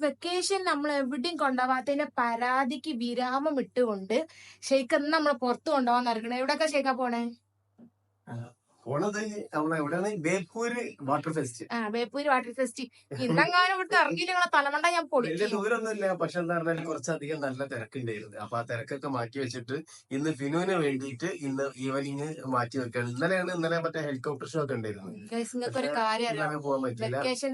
Vacation നമ്മൾ എവിടെയും കൊണ്ടുപോകാത്തതിന്റെ പരാതിക്ക് വിരാമം ഇട്ടുകൊണ്ട് ഷെയ്ക്ക് നമ്മൾ പുറത്തു കൊണ്ടുപോകാൻ നടക്കണേ. എവിടെയൊക്കെ ഷെയ്ക്കാ പോണേ? പോണത് നമ്മളെ എവിടെയാണ്? Beypore water fest. ആ ബേപ്പൂര് വാട്ടർ ഫെസ്റ്റ്. ഇന്നെങ്ങാനും ഇവിടുത്തെ ഇറങ്ങിയിട്ട് നിങ്ങളെ തലമണ്ട ഞാൻ വലിയ പൊളിക്കും ദൂരമൊന്നുമില്ല പക്ഷെ എന്താ പറഞ്ഞാൽ കുറച്ചധികം നല്ല തിരക്കുണ്ടായിരുന്നു. അപ്പൊ ആ തിരക്കൊക്കെ മാറ്റി വെച്ചിട്ട് ഇന്ന് ഫിനുവിന് വേണ്ടിയിട്ട് ഇന്ന് ഈവനിങ് മാറ്റി വെക്കാണ്. ഇന്നലെയാണ് ഇന്നലെ മറ്റേ ഹെലികോപ്റ്റർ ഷോ ഒക്കെ ഉണ്ടായിരുന്നു നിങ്ങൾക്ക് ഒരു കാര്യം പോകാൻ പറ്റില്ല. വെക്കേഷൻ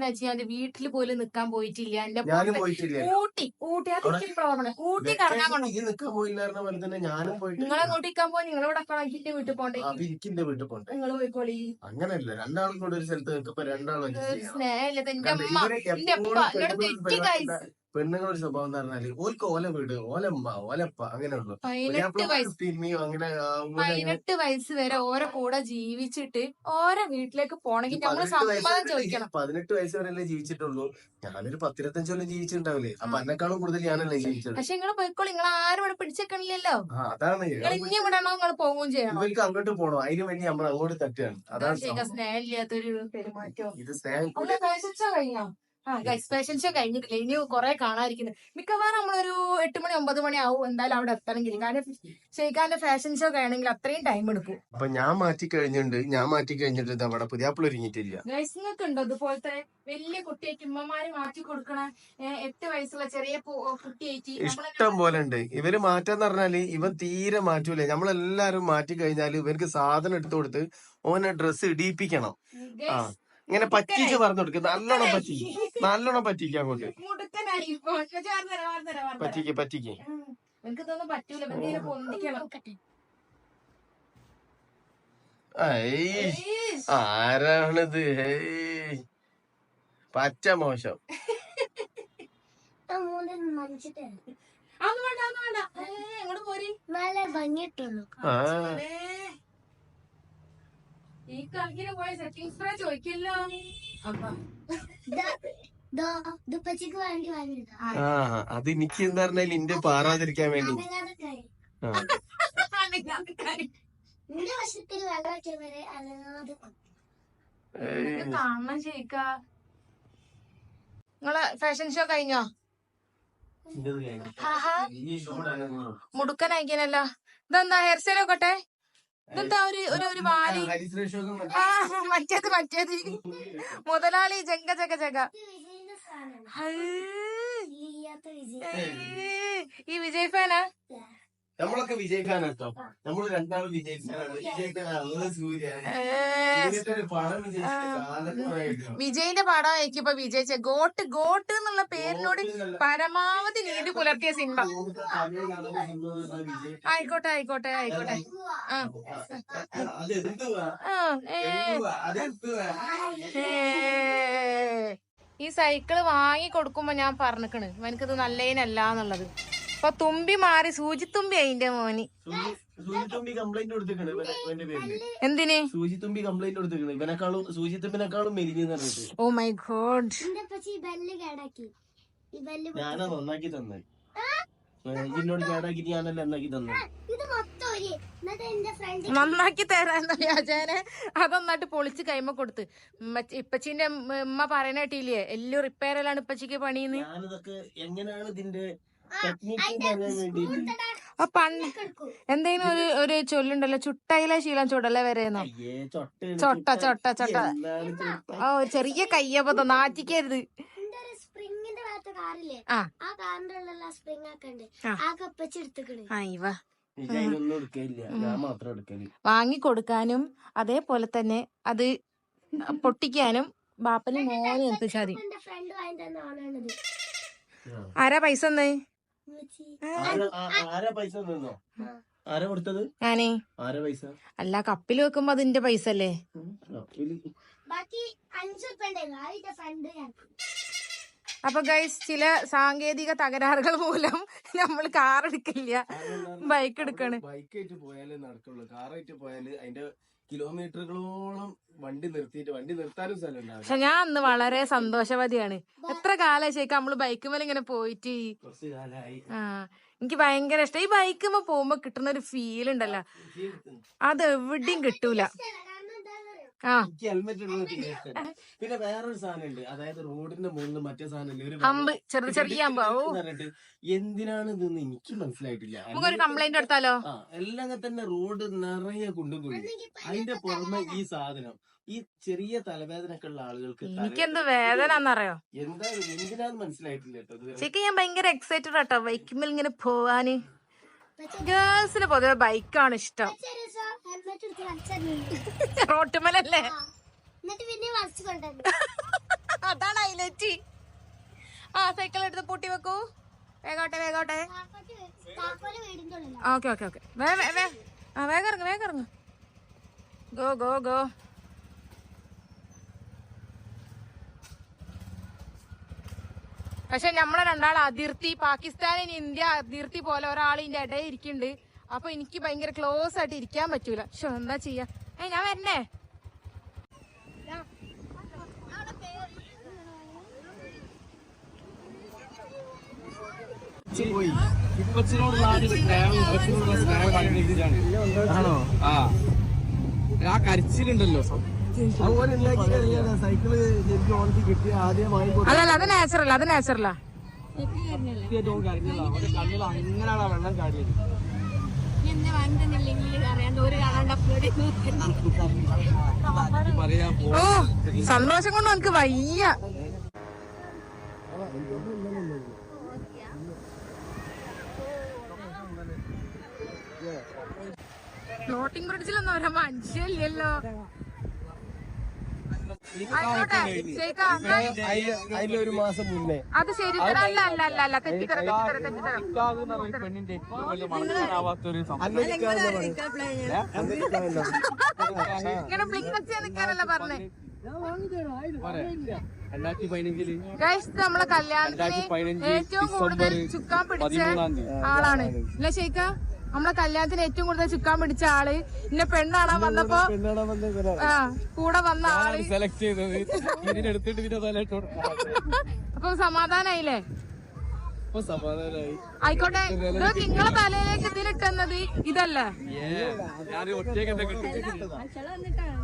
വീട്ടിൽ പോലും നിക്കാൻ പോയിട്ടില്ല. എന്റെ ഞാനും പോയിട്ടില്ല. ഊട്ടി ഊട്ടി. അതൊക്കെ പ്രോബ്ലം ഊട്ടി കറങ്ങാൻ ഈ നിൽക്കാൻ പോയില്ലായിരുന്ന പോലെ തന്നെ ഞാനും പോയിട്ട് നിങ്ങളെ കൂട്ടിക്കാൻ പോയി നിങ്ങളിവിടെ വീട്ടിൽ പോണ്ടേ അപ്പൊ എനിക്കിന്റെ വീട്ടിൽ പോണ്ടേ നിങ്ങൾ പോയിക്കോളി അങ്ങനല്ല രണ്ടാളും കൂടെ ഒരു സ്ഥലത്ത് നിൽക്കുമ്പോ രണ്ടാളും. സ്നേഹമില്ല എന്റെ അമ്മ എന്നോട് തെറ്റി പെണ്ണുങ്ങളുടെ സ്വഭാവം എന്ന് പറഞ്ഞാൽ ഓൽക്ക് ഓല വീട് ഓലമ്മ ഓലപ്പ അങ്ങനെ പതിനെട്ട് വയസ്സ് പിന്നെയും അങ്ങനെ ആവുമ്പോൾ പതിനെട്ട് വയസ്സ് വരെ ഓരോ കൂടെ ജീവിച്ചിട്ട് ഓരോ വീട്ടിലേക്ക് പോണെങ്കിൽ നമ്മൾ പതിനെട്ട് വയസ്സ് സമ്മതം വരെ ചോദിക്കണം. പതിനെട്ട് വയസ്സ് വരെയല്ലേ ജീവിച്ചിട്ടുള്ളൂ. ഞാനൊരു പത്തിരുപത്തഞ്ച് കൊല്ലം ജീവിച്ചിട്ടുണ്ടാവില്ലേ? അപ്പൊ എന്നെക്കാളും കൂടുതൽ ഞാനല്ലേ ജീവിച്ചത്. പക്ഷെ നിങ്ങൾ പോയിക്കോളൂ നിങ്ങൾ ആരും ഇവിടെ പിടിച്ചേക്കണില്ലല്ലോ. അതാണ്. ഇനി വിടണോ നിങ്ങൾ പോവുകയും ചെയ്യണം. ഇവർക്ക് അങ്ങോട്ട് പോണോ. അതിന് വേണ്ടി നമ്മൾ അങ്ങോട്ട് തട്ടുകയാണ്. അതാണ്. സ്നേഹമില്ലാത്തൊരു പെരുമാറ്റം. ഇത് സ്നേഹം കഴിഞ്ഞോ? ഫാഷൻ ഷോ കഴിഞ്ഞിട്ടില്ല ഇനി കുറെ കാണാതിരിക്കുന്നത് മിക്കവാറും നമ്മളൊരു എട്ട് മണി ഒമ്പത് മണി ആവും എന്തായാലും അവിടെ എത്തണമെങ്കിൽ കാരണം ഷെയ്ഖാന്റെ ഫാഷൻ ഷോ കഴിയണമെങ്കിൽ അത്രയും ടൈം എടുക്കും. അപ്പൊ ഞാൻ മാറ്റി കഴിഞ്ഞിട്ടുണ്ട് ഞാൻ മാറ്റി കഴിഞ്ഞിട്ട് അവിടെ പുതിയാപ്പിള ഒരുങ്ങിയിട്ടില്ല. ഗൈസ് നിങ്ങൾക്ക് ഉണ്ടോ അതുപോലത്തെ വലിയ കുട്ടിയായിട്ട് ഉമ്മമാര് മാറ്റി കൊടുക്കണ എട്ട് വയസ്സുള്ള ചെറിയ കുട്ടിയേക്ക് ഇഷ്ടം പോലെ ഉണ്ട്. ഇവർ മാറ്റാന്ന് പറഞ്ഞാൽ ഇവൻ തീരെ മാറ്റൂല. നമ്മളെല്ലാരും മാറ്റി കഴിഞ്ഞാൽ ഇവർക്ക് സാധനം എടുത്തു കൊടുത്ത് ഓനെ ഡ്രസ്സ് ഇടിയിപ്പിക്കണം. ആ. ഇങ്ങനെ പറ്റിച്ച് പറഞ്ഞു കൊടുക്കും നല്ലോണം പറ്റിക്ക്. നല്ലോണം പറ്റിക്ക് അങ്ങോട്ട് മുടുക്കനായി. ഇപ്പൊ. പക്ഷേ വാർത്തരാ, വാർത്തരാ, വാർത്തരാ. പറ്റിക്ക് പറ്റിക്ക്. ആരാണിത്? പച്ച മോശം. നല്ല അതൊന്നും വേണ്ട അതൊന്നും വേണ്ട ഏ, ഇങ്ങോട്ട് പോരി നല്ല ഭംഗിട്ടുള്ളൂ ആ ഏ. ഈ കളിക്കിന് പോയ സെറ്റിംഗ് സ്പ്രേ ചോദിക്കല്ലോ. ആ. അത് എനിക്ക് എന്താ പറഞ്ഞാൽ ഇന്റെ പാറാതിരിക്കാൻ വേണ്ടി. കാണണം ചെയ്യിക്ക നിങ്ങളെ ഫാഷൻ ഷോ കഴിഞ്ഞോ? മുടുക്കൻ അയക്കാനല്ലോ ഇതെന്താ ഹെയർ സ്റ്റൈൽ നോക്കട്ടെ ഇതെന്താ ഒരു ഒരു ഒരു വാലി? ആ മറ്റേത് മറ്റേത്. മുതലാളി ജങ്ക ജഗ ജഗ. ഏയ്. ഈ വിജയ് ഫാനാ? നമ്മളൊക്കെ വിജയിക്കാനോ നമ്മൾ രണ്ടാളും വിജയിക്കാനാണ് വിജയിക്കാനാണ് സൂര്യ പടം വിജയിന്റെ പടം എനിക്കിപ്പോ വിജയിച്ച. ഗോട്ട് ഗോട്ട് എന്നുള്ള പേരിനോട് പരമാവധി നീതി പുലർത്തിയ സിനിമ. ആയിക്കോട്ടെ ആയിക്കോട്ടെ ആയിക്കോട്ടെ. ഈ സൈക്കിൾ വാങ്ങി കൊടുക്കുമ്പോ ഞാൻ പറഞ്ഞിക്കണ്. എനിക്കത് നല്ലതിനല്ല എന്നുള്ളത്. ഇപ്പൊ തുമ്പി മാറി സൂചിത്തുമ്പി അതിന്റെ മോന്. സൂചിത്തുമ്പി കംപ്ലൈന്റ് കൊടുത്തിക്കണ് ഇവന്റെ ഇവന്റെ പേരിൽ. എന്തിന്? സൂചിത്തുമ്പി കംപ്ലൈന്റ് കൊടുത്തിക്കണ് ഇവനെക്കാളും സൂചിത്തുമ്പിനെക്കാളും മെലിഞ്ഞെന്ന് പറഞ്ഞിട്ട്. Oh my god. ഞാനാ നന്നാക്കി തന്നെ. ഞാനല്ല നന്നാക്കി നന്നാക്കി തരാന്ന വ്യാജാനെ അതൊന്നായിട്ട് പൊളിച്ച് കൈമ കൊടുത്ത്. ഇപ്പച്ചിന്റെ ഉമ്മ പറയണ കേട്ടില്ലേ? എല്ലാം റിപ്പയർ റിപ്പയറിലാണ് ഇപ്പച്ചിക്ക് പണിന്ന്. ഞാനിതൊക്കെ എങ്ങനെയാണ് ഇതിന്റെ ആ പണ്ട് എന്തെങ്കിലും ഒരു ഒരു ചൊല്ലുണ്ടല്ലോ ചുട്ടയില ശീലം ചുടല വരെയെന്നോ അയ്യേ ചൊട്ട ചൊട്ട. ചൊട്ട ഒരു ചെറിയ കയ്യബദ്ധം നാറ്റിക്കരുത്. എന്റെ ഒരു സ്പ്രിങ്ങിന്റെ ഭാഗത്ത് കാറില്ലേ? ആ. കാറിന്റെ ഉള്ള സ്പ്രിങ് ഒക്കെ ഉണ്ട് ആ. ആ കപ്പച്ച് എടുത്തുക്കണ്. ആ ഇവ. എനിക്ക് അതിനൊന്നും ഞാൻ മാത്രം എടുക്കൽ. വാങ്ങിക്കൊടുക്കാനും അതേപോലെ തന്നെ അത് പൊട്ടിക്കാനും ബാപ്പന് മോനെ എത്തിച്ചാൽ മതി. വാങ്ങി ആരാ പൈസ എന്നേ ഉമ്മച്ചി. ആരാ പൈസ നിന്നോ ആരാ കൊടുത്തത്? ഞാനേ. ആരാ പൈസ? അല്ല കപ്പിൽ വെക്കുമ്പോ അതിന്റെ പൈസ അല്ലേ? അപ്പൊ ഗൈസ് ചില സാങ്കേതിക തകരാറുകൾ മൂലം നമ്മൾ കാർ എടുക്കില്ല. ബൈക്ക് എടുക്കണ്. ബൈക്കായിട്ട് പോയാലേ നടക്കുള്ളൂ. കാറായിട്ട് പോയാൽ അതിന്റെ കിലോമീറ്ററുകളോളം വണ്ടി നിർത്തിയിട്ട് വണ്ടി നിർത്താനും സ്ഥലം ഉണ്ടാവില്ല. പക്ഷെ ഞാൻ അന്ന് വളരെ സന്തോഷവതിയാണ്. എത്ര കാലം ശരിക്കും നമ്മൾ ബൈക്ക് മേലെ ഇങ്ങനെ പോയിട്ട് കുറച്ച് കാലമായി ആ എനിക്ക് ഭയങ്കര ഇഷ്ടം. ഈ ബൈക്കുമ്പോ പോകുമ്പോ കിട്ടുന്ന ഒരു ഫീൽ ഉണ്ടല്ലോ. അത് എവിടെയും കിട്ടൂല. എനിക്ക് ഹെൽമെറ്റ് ഇടുന്നത് തീരെ പിന്നെ വേറൊരു സാധനമുണ്ട്. അതായത് റോഡിന്റെ മുകളിൽ മറ്റേ സാധനം അമ്പ് ചെറിയ ചെറിയ പറഞ്ഞിട്ട് എന്തിനാണ് ഇതെന്ന് എനിക്ക് മനസ്സിലായിട്ടില്ല. നമുക്കൊരു കംപ്ലൈന്റ് എടുത്താലോ? ആ എല്ലാം തന്നെ റോഡ് നിറയെ കുണ്ടും കുഴി അതിന്റെ പുറമെ ഈ സാധനം. ഈ ചെറിയ തലവേദനയൊക്കെ ഉള്ള ആളുകൾക്ക് തല- എനിക്കെന്ത് വേദന എന്നറിയോ എന്താ എന്തിനാന്ന് മനസ്സിലായിട്ടില്ല കേട്ടോ ഞാൻ ഭയങ്കര എക്സൈറ്റഡ് ആട്ടോ. ബൈക്കുമ്പോൾ ഇങ്ങനെ പോവാന്. ഗേൾസിന് പൊതുവെ ബൈക്കാണ് ഇഷ്ടം. റോട്ടുമലല്ലേ? അതാണ് ഹൈലൈറ്റ്. ആ സൈക്കിൾ എടുത്ത് പൂട്ടി വെക്കൂ. വേഗോട്ടെ വേഗോട്ടെ. Okay okay okay. വേ വേ വേ. ആ വേഗം ഇറങ്ങ് വേഗം ഇറങ്ങ്. Go go go. പക്ഷെ നമ്മളെ രണ്ടാൾ അതിർത്തി പാകിസ്ഥാനിന് ഇന്ത്യ അതിർത്തി പോലെ ഒരാൾ ഇതിന്റെ ഇടയിൽ ഇരിക്കുന്നുണ്ട്. അപ്പൊ എനിക്ക് ഭയങ്കര ക്ലോസ് ആയിട്ട് ഇരിക്കാൻ പറ്റൂല. പക്ഷെ എന്താ ചെയ്യാ? ഏ ഞാൻ വരണേ. ആണോ? ആ. ആ കരച്ചിലുണ്ടല്ലോ അതല്ല അത് നാച്ചുറൽ അത് നാച്ചുറലാ ഓ സന്തോഷം കൊണ്ട് നമുക്ക് വയ്യ. ഫ്ലോട്ടിംഗ് ബ്രിഡ്ജിലൊന്നും ഒരു മനുഷ്യല്ലല്ലോ ആയിക്കോട്ടെ. ഒരു മാസം മുന്നേ. അത് ശരി. അല്ല അല്ല അല്ല അല്ല തെറ്റിത്തര തെറ്റിത്തര തെറ്റിത്തര. ഇങ്ങനെ ബ്ലിങ്ക് നിൽക്കാനല്ല പറഞ്ഞേ. നമ്മളെ കല്യാണത്തിന് ഏറ്റവും കൂടുതൽ ചുക്കാൻ പിടിച്ച ആളാണ്. ഇല്ല ഷെയ്ക്ക നമ്മളെ കല്യാണത്തിന് ഏറ്റവും കൂടുതൽ ചുക്കാൻ പിടിച്ച ആൾ. പിന്നെ പെണ്ണാണ് വന്നപ്പോ. ആ കൂടെ വന്ന ആൾ. സെലക്ട് ചെയ്തത്. അപ്പൊ സമാധാനായില്ലേ? ആയിക്കോട്ടെ. ഇത് നിങ്ങളെ തലയിലേക്ക് ഇതിലിട്ടെന്നത് ഇതല്ലേ?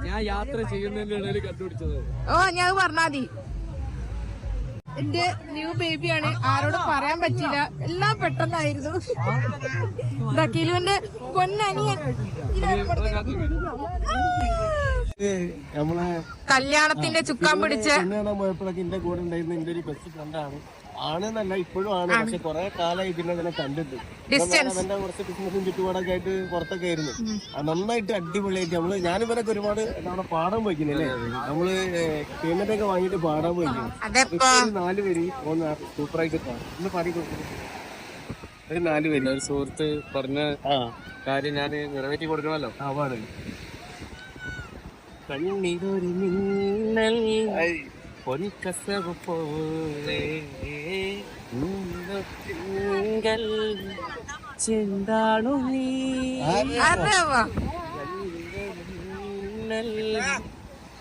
ഞാൻ യാത്ര ചെയ്യുന്നതിന്റെ ഇടയിൽ കണ്ടുപിടിച്ചത് ഓ ഞാൻ പറഞ്ഞാതി എന്റെ ന്യൂ ബേബിയാണ്. ആരോടും പറയാൻ പറ്റില്ല എല്ലാം പെട്ടെന്നായിരുന്നു. ഇതാ കിലുവിന്റെ പൊന്നനിയൻ. കല്യാണത്തിന്റെ ചുക്കാൻ പിടിച്ച്. പോയപ്പോഴൊക്കെ എന്റെ കൂടെ ഉണ്ടായിരുന്ന എന്റെ ഒരു ബെസ്റ്റ് ഫ്രണ്ടാണ് ആണെന്നല്ല ഇപ്പോഴും ആണ്. പക്ഷെ കുറെ കാലമായി പിന്നെ അതിനെ കണ്ടിട്ട്. അവന്റെ കുറച്ച് ബിസിനസും ചുറ്റുപാടൊക്കെ ആയിട്ട് പുറത്തൊക്കെ ആയിരുന്നു. ആ, നന്നായിട്ട് അടിപൊളിയായിട്ട് നമ്മൾ ഞാനിവരൊക്കെ ഒരുപാട് നമ്മുടെ പാടാൻ പോയിക്കില്ലേ നമ്മൾ പേയ്മെന്റ് ഒക്കെ വാങ്ങിയിട്ട് പാടാൻ പോയിക്കുന്നു നാല് പേര് ഒന്ന് സൂപ്പറായിട്ട് പാടും. ഒന്ന് പാടി കൊടുക്കും. ഒരു നാല് പേര് ഒരു സുഹൃത്ത് പറഞ്ഞ ആ. കാര്യം ഞാൻ നിറവേറ്റി കൊടുക്കണമല്ലോ. ആ പാടും. കണ്ണീരൊരു മിന്നൽ. പൊൻകസവ് പോലെ തിങ്കൾ ചെന്താണു നീ.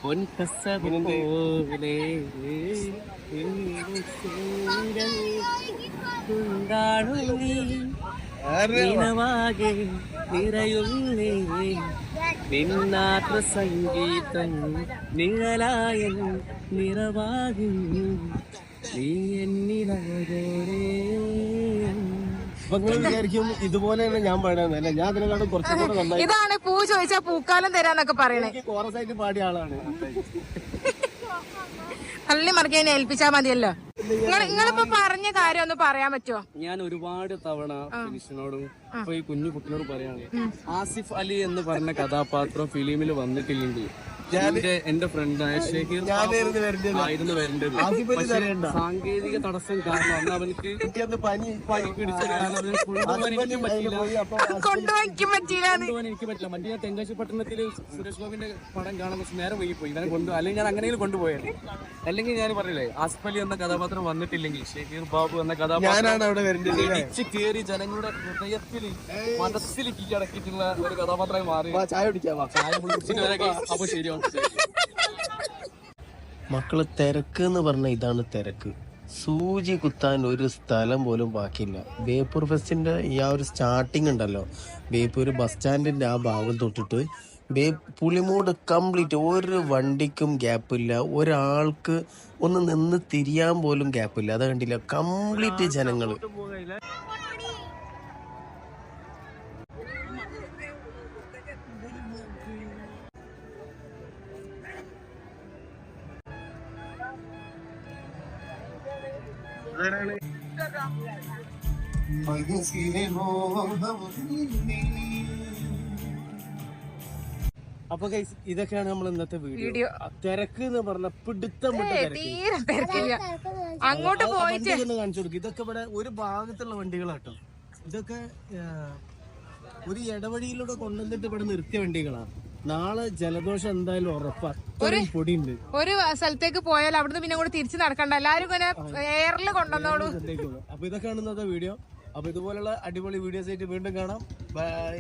പൊൻകസവ് ചെന്താണു നീ. നിറയുന്നേ. നിന്നാത്ര സംഗീതം നിങ്ങളായ നിറവാകും നീ നിങ്ങൾ വിചാരിക്കും ഇതുപോലെയാണ് ഞാൻ പാടാന്നല്ല ഞാൻ അതിനെക്കാളും കുറച്ചുകൂടെ നന്നായി ഇതാണ് പൂ ചോദിച്ചാ പൂക്കാലം തരാന്നൊക്കെ പറയണേ. കോറസായിട്ട് പാടിയ ആളാണ്. തള്ളി മറക്കാൻ ഏൽപ്പിച്ചാ മതിയല്ലോ. നിങ്ങളിപ്പോ പറഞ്ഞ കാര്യം ഒന്ന് പറയാൻ പറ്റുമോ ഞാൻ ഒരുപാട് തവണ ഫിനിഷിനോടും ഇപ്പൊ ഈ കുഞ്ഞു കുട്ടിനോടും പറയാണ് ആസിഫ് അലി എന്ന് പറഞ്ഞ കഥാപാത്രം ഫിലിമിൽ വന്നിട്ടില്ലെങ്കിൽ എന്റെ ഫ്രണ്ട് ഫ്രണ്ടായ ഷെഹീർ. ആയിരുന്നു വരേണ്ടത്. സാങ്കേതിക തടസ്സം കാരണം അന്ന് അവനക്ക് പനി പനി പിടിച്ച കാരണം കൊണ്ടുപോകാൻ എനിക്ക് പറ്റിയില്ല. എനിക്ക് പറ്റില്ല. മറ്റേ ഞാൻ തെങ്കാശി പട്ടണത്തിൽ സുരേഷ് ഗോപിന്റെ പടം കാണാൻ കുറച്ച് നേരം വൈകിപ്പോയി ഇവനെ കൊണ്ടു അല്ലെങ്കിൽ ഞാൻ അങ്ങനെയെങ്കിലും കൊണ്ടുപോയത് അല്ലെങ്കിൽ ഞാൻ പറഞ്ഞില്ലേ ആസിഫ് എന്ന കഥാപാത്രം വന്നിട്ടില്ലെങ്കിൽ ഷെഹീർ ബാബു എന്ന കഥാപാത്രം ഞാനാണ് അവിടെ വരേണ്ടത് ഇടിച്ച് കേറി ജനങ്ങളുടെ ഹൃദയത്തിൽ മനസ്സിൽ കീഴടക്കിയിട്ടുള്ള ഒരു കഥാപാത്രമായി മാറി. വാ, ചായ കുടിക്കാം വാ. അപ്പൊ ശരിയാണ് മക്കൾ തിരക്ക് എന്ന് പറഞ്ഞ ഇതാണ് തിരക്ക്. സൂചി കുത്താൻ ഒരു സ്ഥലം പോലും ബാക്കിയില്ല. ബേപ്പൂർ ഫെസ്റ്റിന്റെ ഈ ആ ഒരു സ്റ്റാർട്ടിങ് ഉണ്ടല്ലോ. ബേപ്പൂർ ബസ് സ്റ്റാൻഡിന്റെ ആ ഭാഗം തൊട്ടിട്ട് ബേ പുളിമൂട് കംപ്ലീറ്റ് ഒരു വണ്ടിക്കും ഗ്യാപ്പില്ല ഒരാൾക്ക് ഒന്ന് നിന്ന് തിരിയാൻ പോലും ഗ്യാപ്പില്ല അത് കണ്ടില്ല? കംപ്ലീറ്റ് ജനങ്ങൾ. അപ്പൊ ഗൈസ് ഇതൊക്കെയാണ് നമ്മൾ ഇന്നത്തെ വീഡിയോ. തിരക്ക് എന്ന് പറഞ്ഞ പിടുത്തം തീരെ തിരക്കില്ല. അങ്ങോട്ട് പോയിട്ട് കാണിച്ചു കൊടുക്കും. ഇതൊക്കെ ഇവിടെ ഒരു ഭാഗത്തുള്ള വണ്ടികളാട്ടോ. ഇതൊക്കെ ഒരു ഇടവഴിയിലൂടെ കൊണ്ടുവന്നിട്ട് ഇവിടെ നിർത്തിയ വണ്ടികളാണ് നാളെ ജലദോഷം എന്തായാലും ഉറപ്പാ. പൊടി പൊടിയുണ്ട്. ഒരു സ്ഥലത്തേക്ക് പോയാൽ അവിടുന്ന് പിന്നെ കൂടെ തിരിച്ചു നടക്കണ്ട. എല്ലാരും ഇങ്ങനെ എയറിൽ കൊണ്ടുവന്നോളൂ. അപ്പൊ ഇതൊക്കെയാണ് ഇന്നത്തെ വീഡിയോ. അപ്പൊ ഇതുപോലുള്ള അടിപൊളി വീഡിയോസ് ആയിട്ട് വീണ്ടും കാണാം. ബൈ